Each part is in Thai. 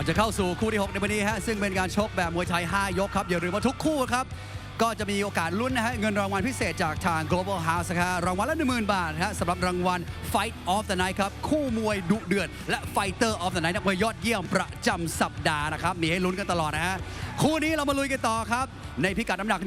่อนจะเข้าสู่คู่ที่ 6 ในวันนี้ฮะซึ่งเป็นการชกแบบมวยไทย 5 ยกครับ อย่าลืมว่าทุกคู่ครับ ก็จะมีโอกาสลุ้นนะฮะเงินรางวัลพิเศษจากทาง Global House ครับรางวัลละ 10,000 บาทนะฮะสำหรับรางวัล Fight of the Night ครับ คู่มวยดุเดือดและ Fighter of the Night นักมวยยอดเยี่ยมประจำสัปดาห์นะครับ มีให้ลุ้นกันตลอดนะฮะ คู่นี้เรามาลุยกันต่อครับ ในพิกัดน้ำหนัก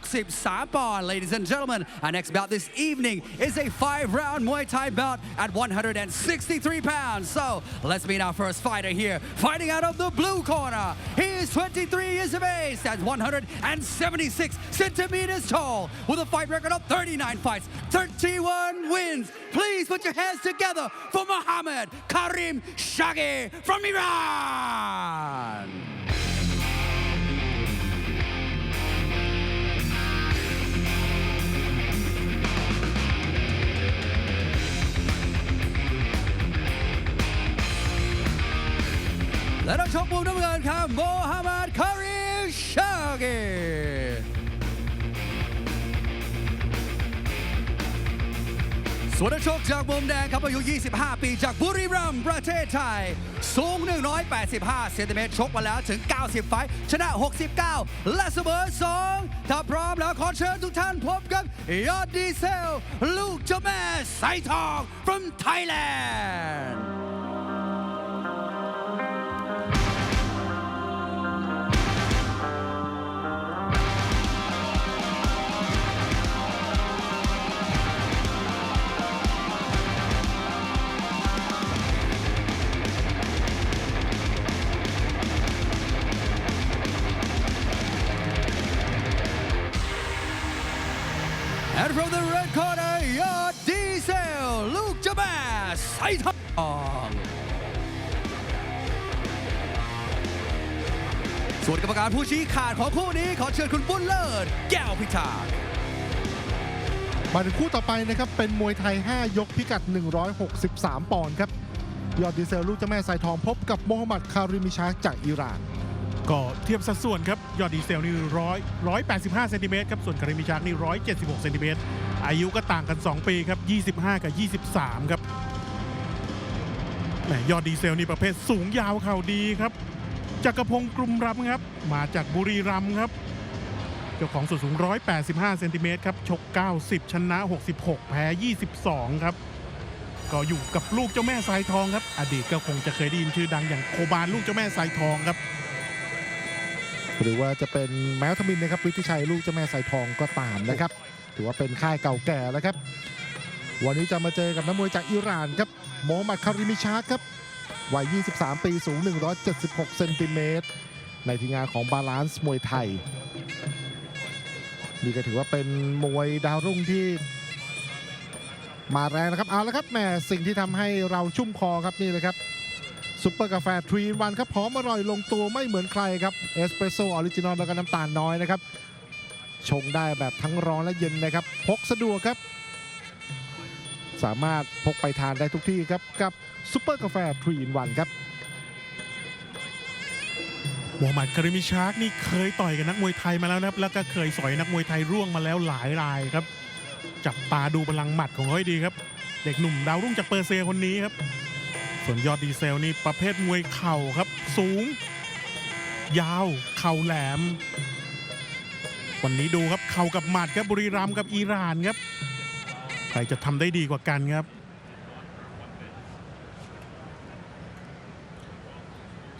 163 ปอนด์ ladies and gentlemen our next bout this evening is a five round Muay Thai bout at 163 pounds so let's meet our first fighter here fighting out of the blue corner he is 23 years of age stands 176 centimeters tall with a fight record of 39 fights 31 wins please put your hands together for Muhammad Karim Shagi from Iran และนักชกมุมน้ำเงินครับโมฮัมหมัดคาริชาเกส่วนนักชกจากมุมแดงครับอายุ 25 ปีจากบุรีรัมย์ประเทศไทย สูง 185 เซนติเมตรชกมาแล้วถึง 90 ไฟท์ชนะ 69 และเสมอ 2 ถ้าพร้อมแล้วขอเชิญทุกท่านพบกับยอดดีเซล ลูกเจ้าแม่ไซทอง from Thailand ไซทองส่วนกรรมการผู้ชี้ขาดของคู่นี้ขอเชิญคุณบุญเลิศแก้วพิธามาถึงคู่ต่อไปนะครับ เป็นมวยไทย 5 ยกพิกัด 163 ปอนด์ครับ ยอดดีเซลลูกเจ้าแม่สายทองพบกับโมฮัมหมัดคาริมิชาจากอิหร่าน ก็เทียบสัดส่วนครับ ยอดดีเซลนี่ร้อยร้อยแปดสิบห้าเซนติเมตรครับ ส่วนคาริมิชากนี่ร้อยเจ็ดสิบหกเซนติเมตรอายุก็ต่างกัน 2 ปีครับ 25 กับ 23 ครับ แหมยอดดีเซลนี่ประเภทสูงยาวเข่าดีครับจักรพงศ์กลุ่มรำครับ มาจากบุรีรัมย์ครับ เจ้าของส่วนสูง 185 เซนติเมตรครับ ชก 90 ชนะ 66 แพ้ 22 ครับ ก็อยู่กับลูกเจ้าแม่สายทองครับ อดีตก็คงจะเคยได้ยินชื่อดังอย่างโคบานลูกเจ้าแม่สายทองครับ หรือว่าจะเป็นแมวทมินนะครับวิทิชัยลูกเจ้าแม่สายทองก็ตามนะครับ ถือว่าเป็นค่ายเก่าแก่แล้วครับ วันนี้จะมาเจอกับนักมวยจากอิหร่านครับ โมฮัมหมัดคาริมิชาครับวัย 23 ปีสูง 176 เซนติเมตร ในทีมงานของบาลานซ์มวยไทย นี่ก็ถือว่าเป็นมวยดาวรุ่งที่ มาแรงนะครับ เอาละครับแหมสิ่งที่ทำให้เราชุ่มคอครับนี่เลยครับซุปเปอร์กาแฟทรีวันครับหอมอร่อยลงตัวไม่เหมือนใครครับเอสเปรสโซ่ออริจินอลแล้วก็น้ำตาลน้อยนะครับ ชงได้แบบทั้งร้อนและเย็นนะครับ พกสะดวกครับ สามารถพกไปทานได้ทุกที่ครับ กับซุปเปอร์กาแฟทรีนวันครับโมฮัมหมัดคาริมิชาร์กนี่เคยต่อยกับนักมวยไทยมาแล้วนะครับแล้วก็เคยสอยนักมวยไทยร่วงมาแล้วหลายรายครับ จับตาดูพลังหมัดของเขาให้ดีครับ เด็กหนุ่มดาวรุ่งจากเปอร์เซียคนนี้ครับ ส่วนยอดดีเซลนี่ประเภทมวยเข่าครับ สูง ยาวเข่าแหลม วันนี้ดูครับเข่ากับหมัดครับบุรีรัมย์กับอิหร่านครับ ครจะทำได้ดีกว่ากันครับ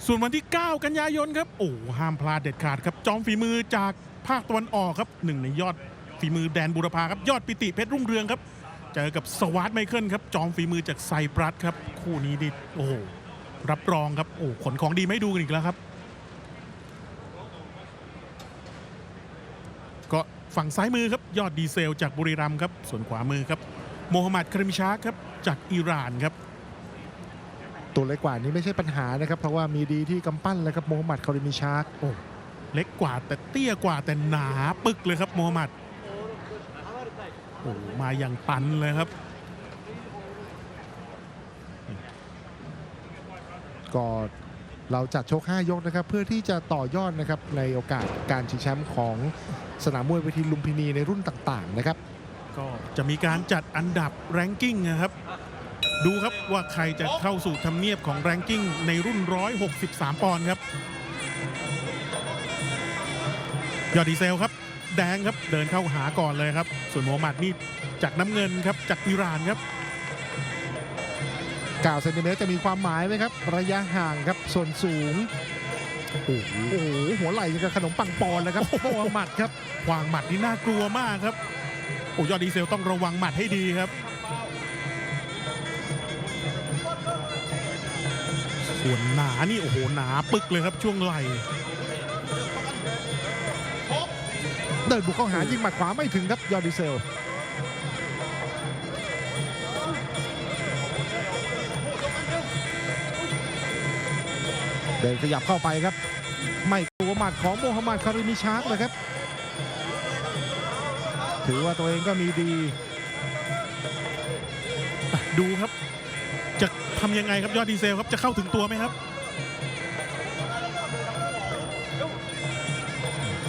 ส่วนวันที่ 9 กันยายนครับ โอ้ห้ามพลาดเด็ดขาดครับ จอมฝีมือจากภาคตะวันออกครับหนึ่งในยอดฝีมือแดนบุรพาครับ ยอดปิติเพชรรุ่งเรืองครับ เจอกับสวาร์ตไมเคิลครับ จอมฝีมือจากไซปรัสครับ คู่นี้ดิโอ้โหรับรองครับ โอ้ขนของดีไม่ดูกันอีกแล้วครับ ก็ ฝั่งซ้ายมือครับ ยอดดีเซล จากบุรีรัมย์ครับ ส่วนขวามือครับโมฮัมหมัดคาริมิชาร์กครับ จากอิหร่านครับ ตัวเล็กกว่านี้ไม่ใช่ปัญหานะครับ เพราะว่ามีดีที่กำปั้นเลยครับโมฮัมหมัดคาริมิชาร์กโอ้เล็กกว่าแต่เตี้ยกว่าแต่หนาปึกเลยครับโมฮัมหมัดโอ้มาอย่างตันเลยครับ ก็ เราจัดโชค5ยกนะครับ เพื่อที่จะต่อยอดนะครับในโอกาสการชิงแชมป์ของสนามมวยเวทีลุมพินีในรุ่นต่างๆนะครับ ก็จะมีการจัดอันดับแรงกิ้งนะครับ ดูครับว่าใครจะเข้าสู่ทำเนียบของแรงกิ้งในรุ่น 163 ปอนด์ครับ ยอดดีเซลครับ แดงครับเดินเข้าหาก่อนเลยครับ ส่วนโมฮัมหมัดนี่จากน้ำเงินครับจากอิหร่านครับ 9เซนติเมตรจะมีความหมายไหมครับ ระยะห่างครับ ส่วนสูง โอ้โหหัวไหล่ยังกับขนมปังปอนเลยครับโอ้หมัดครับวางหมัดนี่น่ากลัวมากครับโอ้ยอดดีเซลต้องระวังหมัดให้ดีครับส่วนหนานี่โอ้โหหนาปึกเลยครับช่วงไหล่เดินบุกเข้าหายิงหมัดขวาไม่ถึงครับยอดดีเซล ดินขยับเข้าไปครับ ไม่กลัวหมัดของโมฮัมหมัดคาริมิชาร์กเลยครับ ถือว่าตัวเองก็มีดี ดูครับ จะทำยังไงครับยอดดีเซลครับจะเข้าถึงตัวไหมครับ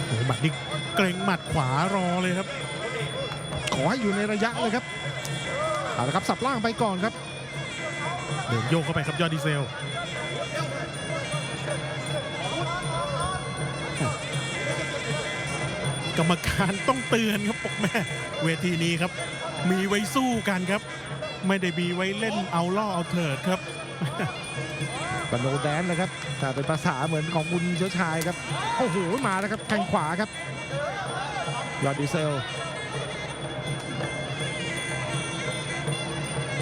โอ้โหหมัดนี่เกรงหมัดขวารอเลยครับ ขอให้อยู่ในระยะเลยครับเอาละครับสับล่างไปก่อนครับ เดินโยกเข้าไปครับยอดดีเซล กรรมการต้องเตือนครับบอกแม่เวทีนี้ครับ มีไว้สู้กันครับ ไม่ได้มีไว้เล่นเอาล่อเอาเถิดครับกระโดดแดนเลยครับแต่เป็นภาษาเหมือนของคุณเชื้อชายครับโอ้โหมาแล้วครับแข้งขวาครับยอดดีเซล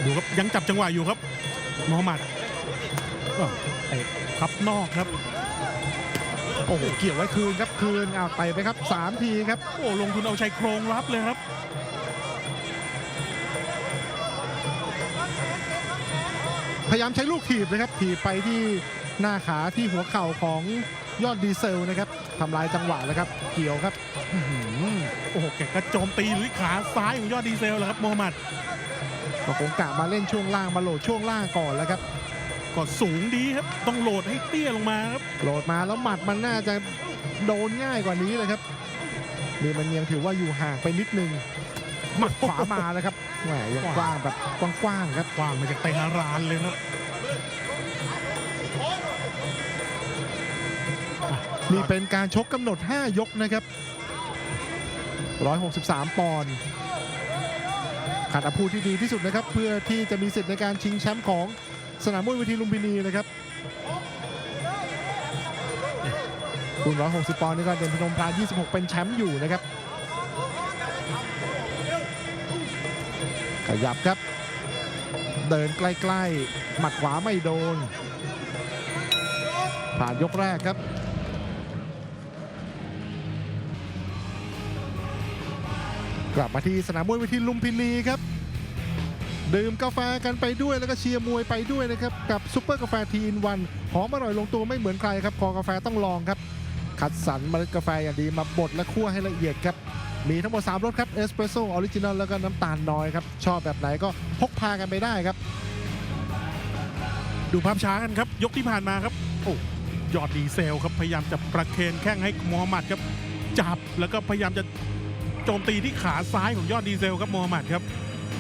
ดูครับยังจับจังหวะอยู่ครับโมฮัมหมัดอ้าวเตะพับนอกครับ โอ้โหเกี่ยวไว้คืนครับคืนเอาไปไปครับ 3 ทีครับ โอ้ลงทุนเอาชายโครงรับเลยครับพยายามใช้ลูกถีบนะครับถีบไปที่หน้าขาที่หัวเข่าของยอดดีเซลนะครับทำลายจังหวะแล้วครับ เกี่ยวครับอื้อหือโอ้โหแกก็โจมตีหรือขาซ้ายของยอดดีเซลแหละครับโมฮัมหมัดก็คงกะมาเล่นช่วงล่างมาโหลดช่วงล่างก่อนแล้วครับ ก็สูงดีครับ ต้องโหลดให้เตี้ยลงมาครับโหลดมาแล้วหมัดมันน่าจะโดนง่ายกว่านี้เลยครับนี่มันยังถือว่าอยู่ห่างไปนิดนึงหมัดขวามาแล้วครับแหมยังกว้างแบบกว้างๆครับวางมาจากเตหะรานเลยครับนี่เป็นการชกกำหนด 5 ยกนะครับ 163 ปอนด์ขัดอาพูที่ดีที่สุดนะครับ เพื่อที่จะมีสิทธิ์ในการชิงแชมป์ของ สนามมวยเวทีลุมพินีนะครับรุ่น160ปอนด์นี่ก็เด่นพนมพราน26 เป็นแชมป์อยู่นะครับ ขยับครับ เดินใกล้ๆ หมัดขวาไม่โดน ผ่านยกแรกครับกลับมาที่สนามมวยเวทีลุมพินีครับ ดื่มกาแฟกันไปด้วยแล้วก็เชียร์มวยไปด้วยนะครับ กับซุปเปอร์กาแฟทีอินวันหอมอร่อยลงตัวไม่เหมือนใครครับ คอกาแฟต้องลองครับ คัดสรรเมล็ดกาแฟอย่างดีมาบดและคั่วให้ละเอียดครับ มีทั้งหมด 3รสครับเอสเปรสโซ่ออริจินอลแล้วก็น้ำตาลน้อยครับ ชอบแบบไหนก็พกพากันไปได้ครับ ดูภาพช้ากันครับ ยกที่ผ่านมาครับโอ้ยอดดีเซลครับพยายามจะประเคนแข้งให้มฮัมหมัดครับจับแล้วก็พยายามจะโจมตีที่ขาซ้ายของยอดดีเซลครับมฮัมหมัดครับ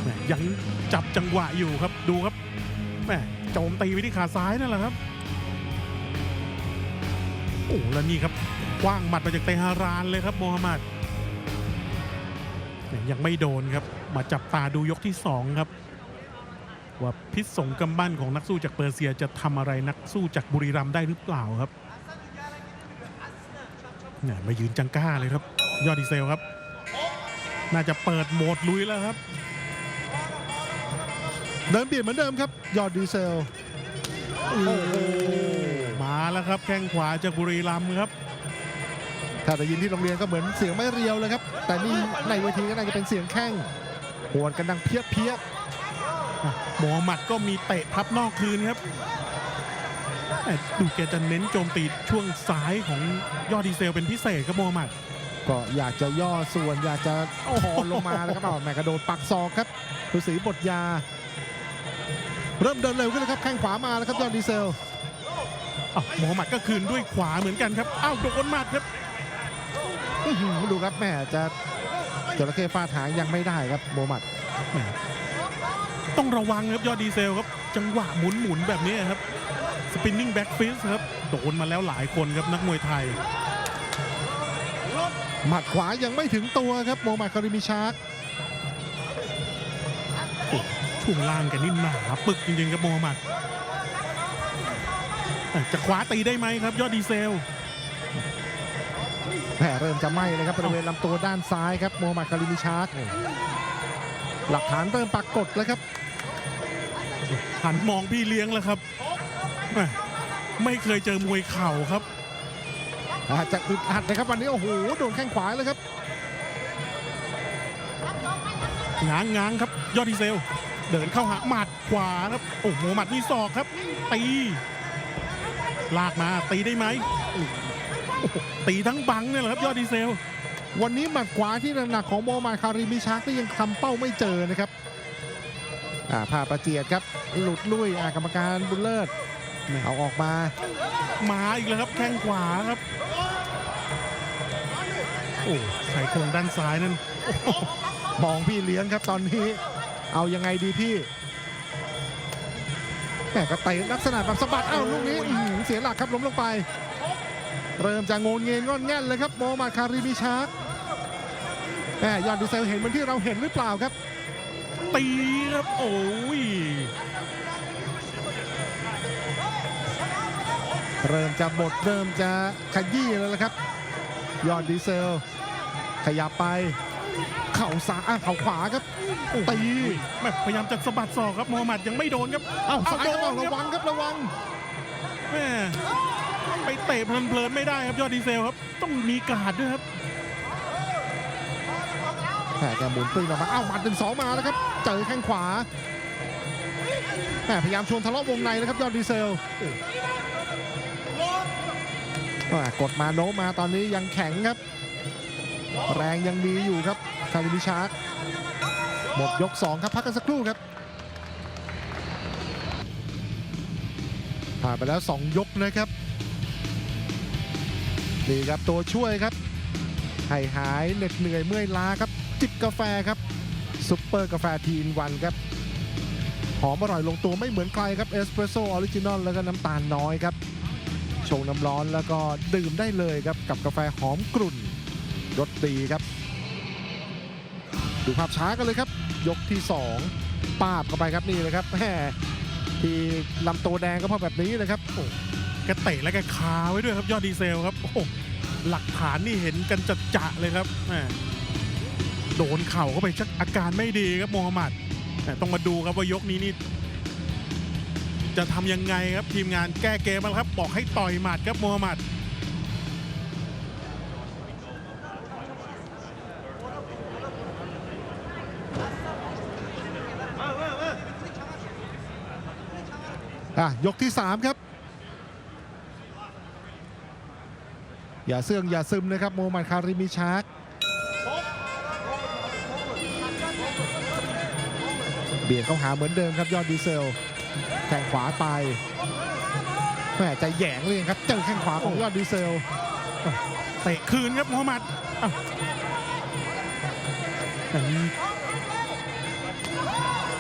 แม่ยังจับจังหวะอยู่ครับดูครับแหมโจมตีไปที่ขาซ้ายนั่นแหละครับโอ้แล้วนี่ครับคว้างหมัดมาจากเตหะรานเลยครับโมฮัมหมัดแหม่ยังไม่โดนครับมาจับตาดูยกที่สองครับ ว่าพิษสงกำบั้นของนักสู้จากเปอร์เซียจะทำอะไรนักสู้จากบุรีรัมย์ได้หรือเปล่าครับเนี่ยมายืนจังก้าเลยครับ ยอดดีเซลครับ น่าจะเปิดโหมดลุยแล้วครับ เดินเบียดเหมือนเดิมครับ ยอดดีเซลโอ้โหมาแล้วครับ แข้งขวาจากบุรีรัมย์ครับ ถ้าได้ยินที่โรงเรียนก็เหมือนเสียงไม่เรียวเลยครับ แต่นี่ในเวทีก็น่าจะเป็นเสียงแข้งหวนกันดังเพี้ยเพี้ยอะโมฮัมหมัดก็มีเตะพับนอกคืนครับแต่ดูแกจะเน้นโจมตีช่วงซ้ายของยอดดีเซลเป็นพิเศษครับโมฮัมหมัดก็อยากจะย่อส่วนอยากจะคอนลงมาแล้วครับเอาแหมกระโดดปักศอกครับฤาษีบทยา เริ่มเดินเร็วขึ้นแล้วครับแข้งขวามาแล้วครับยอดดีเซลอ้าวโมฮัมหมัดก็คืนด้วยขวาเหมือนกันครับอ้าวโดนหมัดครับอื้อหือดูครับแหม่จะจระเข้ฟาดหางยังไม่ได้ครับโมหมัดต้องระวังครับยอดดีเซลครับ จังหวะหมุนหมุนๆแบบนี้ครับสปินนิ่งแบ็กฟิสครับโดนมาแล้วหลายคนครับนักมวยไทยหมัดขวายังไม่ถึงตัวครับโมมัดคาริมิชาร์ก ช่วงล่างแกันนี่หนาปึกจริงๆครับโมฮัมหมัดแต่จะคว้าตีได้ไหมครับ ยอดดีเซลแผลเริ่มจะไหม้เลยครับบริเวณลำตัวด้านซ้ายครับโมมัดคาริมิชาร์กหลักฐานเริ่มปรากฏแล้วครับ หันมองพี่เลี้ยงแล้วครับแหม่ไม่เคยเจอมวยเข่าครับ อาจจะอึดอัดนะครับวันนี้ โอ้โห โดนแข้งขวาเลยครับง้างง้างครับ ยอดดีเซล เดินเข้าหาหมัดขวาครับโอ้โหหมัดนี่ศอกครับ ตีลากมาตีได้ไหมโอ้โหตีทั้งบังเนี่ยแหละครับยอดดีเซล วันนี้หมัดขวาที่หนักๆของโมมัดคาริมิชาร์กนี่ยังทำเป้าไม่เจอนะครับอ่าผ่าประเจียดครับ หลุดลุยอ่ากรรมการบุญเลิศเอาออกมา มาอีกแล้วครับแข้งขวาครับโอ้ใส่โครงด้านซ้ายนั่นมองพี่เลี้ยงครับตอนนี้ เอายังไงดีพี่แหมก็เตะลักษณะแบบสะบัดเอ้าลูกนี้อื้อหือเสียหลักครับล้มลงไป เริ่มจะโงนเงินงอนแง่นเลยครับโมมัดคาริมิชาร์กแหมยอดดีเซลเห็นเหมือนที่เราเห็นหรือเปล่าครับ ตีครับโอ้ยเริ่มจะบดเริ่มจะขยี้แล้วละครับ ยอดดีเซล ขยับไป เข่าซ้ายอะเข่าขวาครับตีแม่พยายามจะสะบัดศอกครับโมฮัมหมัดยังไม่โดนครับเอ้าซ้ายครับโดเอานระวังครับระวังแม่ไปเตะเพลินๆไม่ได้ครับยอดดีเซลครับ ต้องมีการ์ดด้วยครับแหมแกหมุนปืนออกมา เอ้าหมัดหนึ่งสองมาแล้วครับ เจอแข้งขวาแหมพยายามชวนทะเลาะวงในนะครับยอดดีเซลแหม่กดมาโน้มมาตอนนี้ยังแข็งครับ แรงยังมีอยู่ครับคาริมิชาร์กหมดยก 2 ครับพักกันสักครู่ครับผ่านไปแล้ว 2 ยกนะครับนี่ครับตัวช่วยครับให้หายเหน็ดเหนื่อยเมื่อยล้าครับ จิบกาแฟครับซุปเปอร์กาแฟทีนวันครับหอมอร่อยลงตัวไม่เหมือนใครครับเอสเปรสโซ่ออริจินอลแล้วก็น้ำตาลน้อยครับชงน้ำร้อนแล้วก็ดื่มได้เลยครับกับกาแฟหอมกรุ่น รสดีครับ ดูภาพช้ากันเลยครับ ยกที่ 2 ปาบเข้าไปครับนี่เลยครับแหมที่ลำตัวแดงก็เพราะแบบนี้เลยครับโอ้แกเตะและแกคาไว้ด้วยครับยอดดีเซลครับโอ้หลักฐานนี่เห็นกันจัดจะเลยครับแมโดนเข่าเข้าไปชักอาการไม่ดีครับโมฮัมหมัดแต่ต้องมาดูครับว่ายกนี้นี่จะทำยังไงครับทีมงานแก้เกมมาครับ บอกให้ต่อยหมัดครับโมฮัมหมัด อะยกที่ 3 ครับ อย่าเสื่องอย่าซึมนะครับโมฮัมหมัดคาริมิชาร์กเบียดเข้าหาเหมือนเดิมครับยอดดีเซลแข่งขวาไปแหมใจแหยงเลยครับเจอแข้งขวาของยอดดีเซลเตะคืนครับโมฮัมหมัดอ้าวแต่นี่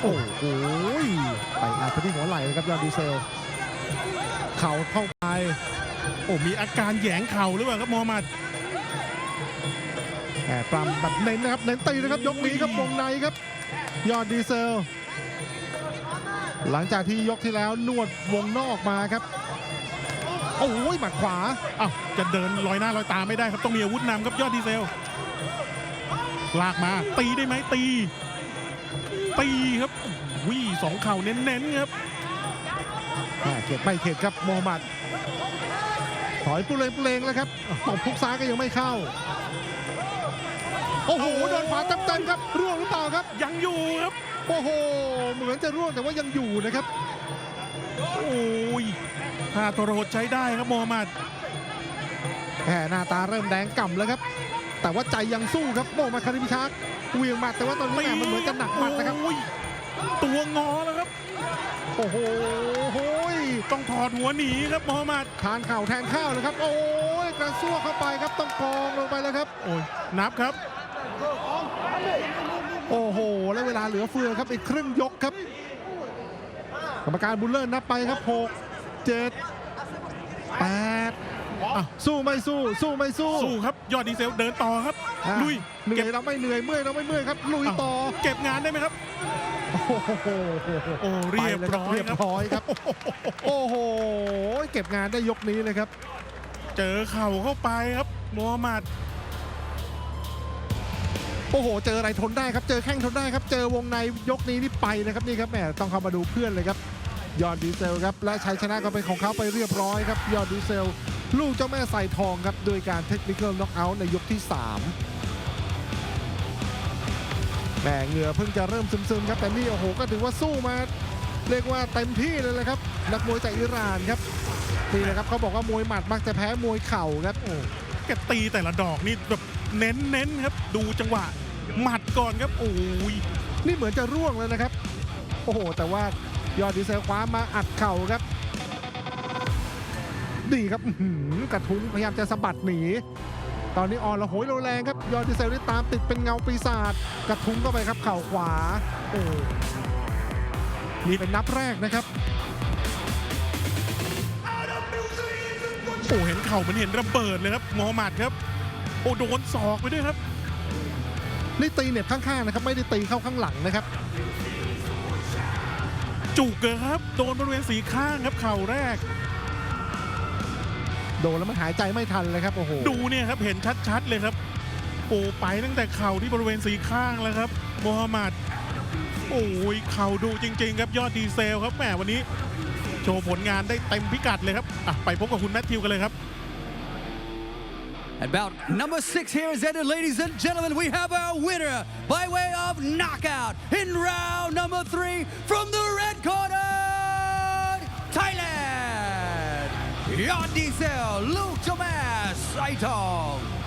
โอ้โหไปอาไปที่หัวไหล่เลยครับยอดดีเซล เข่าเข้าไป โอ้มีอาการแหยงเข่าหรือเปล่าครับโมฮัมหมัดแหมปรำแบบเน้นนะครับเน้นตีนะครับยกนี้ครับวงในครับ ยอดดีเซล หลังจากที่ยกที่แล้วนวดวงนอกมาครับโอ้ยหมัดขวาอ้าวจะเดินลอยหน้าลอยตาไม่ได้ครับต้องมีอาวุธนำครับยอดดีเซล ลากมาตีได้ไหมตี ตีครับวิสองเข่าเน้นๆครับแหมเข็ดไม่เข็ดครับโมฮัมหมัดถอยปุเรงปุเรงแล้วครับตบพุกซ้ายก็ยังไม่เข้า โอ้โหโดนขวาเต็มๆครับร่วงหรือเปล่าครับ ยังอยู่ครับ โอ้โห เหมือนจะร่วงแต่ว่ายังอยู่นะครับ โอ้ยท่าทรหดใช้ได้ครับโมฮัมหมัดแหมหน้าตาเริ่มแดงก่ำแล้วครับ แต่ว่าใจยังสู้ครับโมมาคาริมิชาร์กเหวียงหมัดแต่ว่าตอนนี้แหม่มันเหมือนจะหนักหมัดนะครับโอ้ยตัวงอแล้วครับ โอ้โหโอ้ยต้องถอดหัวหนีครับโมฮัมหมัดทานเข่าแทนข้าวเลยครับ โอ้ยกระซวกเข้าไปครับต้องกองลงไปแล้วครับ โอ้ยนับครับ โอ้โห แล้วเวลาเหลือเฟือครับอีกครึ่งยกครับ กรรมการบุลเลอร์นับไปครับหกเจ็ดแปด อะสู้ไม่สู้สู้ไม่สู้สู้ครับ ยอดดีเซลเดินต่อครับอะลุยเหนื่เก็อบยเราไม่เหนื่อยเมื่อยเราไม่เมื่อยครับ ลุยต่อเก็บงานได้ไหมครับ โอ้โหโอ้เรียบไปลร้อยเรียบครับร้อยครับ โอ้โห เก็บงานได้ยกนี้เลยครับ เจอเข่าเข้าไปครับโมฮัมหมัดโอ้โห เจออะไรทนได้ครับ เจอแข้งทนได้ครับ เจอวงในยกนี้นี่ไปเลยครับนี่ครับแหมต้องเข้ามาดูเพื่อนเลยครับ ยอดดีเซลครับและชัยชนะก็เป็นของเขาไปเรียบร้อยครับ ยอดดีเซล ลูกเจ้าแม่ใส่ทองครับโดยการเทคนิคอลน็อกเอาท์ในยกที่ 3แหมเหงื่อเพิ่งจะเริ่มซึมๆครับแต่นี่โอ้โหก็ถือว่าสู้มา เรียกว่าเต็มที่เลยแหละครับ นักมวยจากอิหร่านครับนี่แหละครับเขาบอกว่ามวยหมัดมักจะแพ้มวยเข่าครับโอ้แกตีแต่ละดอกนี่แบบเน้นเน้นๆครับ ดูจังหวะหมัดก่อนครับโอ้ยนี่เหมือนจะร่วงแล้วนะครับ โอ้โห แต่ว่า ยอดดีเซลคว้ามาอัดเข่าครับ ดีครับอื้อหือกระทุ้งพยายามจะสะบัดหนี ตอนนี้อ่อนละโหยโรแรงครับ ยอดดีเซลได้ตามติดเป็นเงาปีศาจกระทุ้งเข้าไปครับเข่าขวาโอ้นี่เป็นนับแรกนะครับโอ้เห็นเข่าเหมันเห็นระเบิดเลยครับโมฮัมหมัดครับ โอ้โดนศอกไปด้วยครับนี่ตีเหน็บข้างๆนะครับ ไม่ได้ตีเข้าข้างหลังนะครับ จุกเลยครับ โดนบริเวณสีข้างครับเข่าแรก โดนแล้วมันหายใจไม่ทันเลยครับโอ้โหดูเนี่ยครับเห็นชัดๆเลยครับ โอ้ไปตั้งแต่เข่าที่บริเวณสีข้างแล้วครับโมฮัมหมัดโอ้ยเข่าดูจริง ๆ ครับยอดดีเซลครับแหมวันนี้ โชว์ผลงานได้เต็มพิกัดเลยครับอะไปพบกับคุณแมทธิวกันเลยครับ And bout number six here is ended, ladies and gentlemen. We have our winner by way of knockout in round number three from the red corner, Thailand. Yon Diesel, Saitong.